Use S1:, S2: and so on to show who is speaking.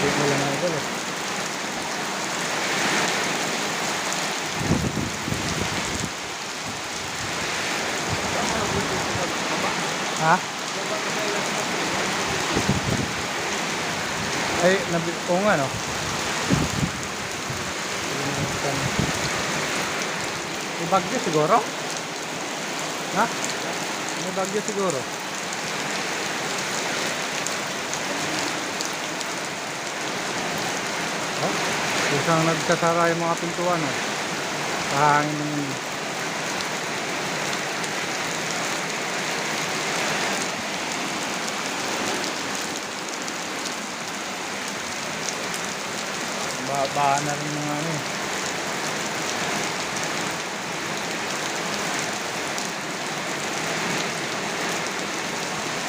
S1: Hindi ko lang idol eh. Ha? Ay, nabi oo nga no. May bagyo siguro? Ha? May bagyo siguro. Isang nagsasara yung mga pintuan oh. Kahangin ng Ba, ba na rin mga ano eh.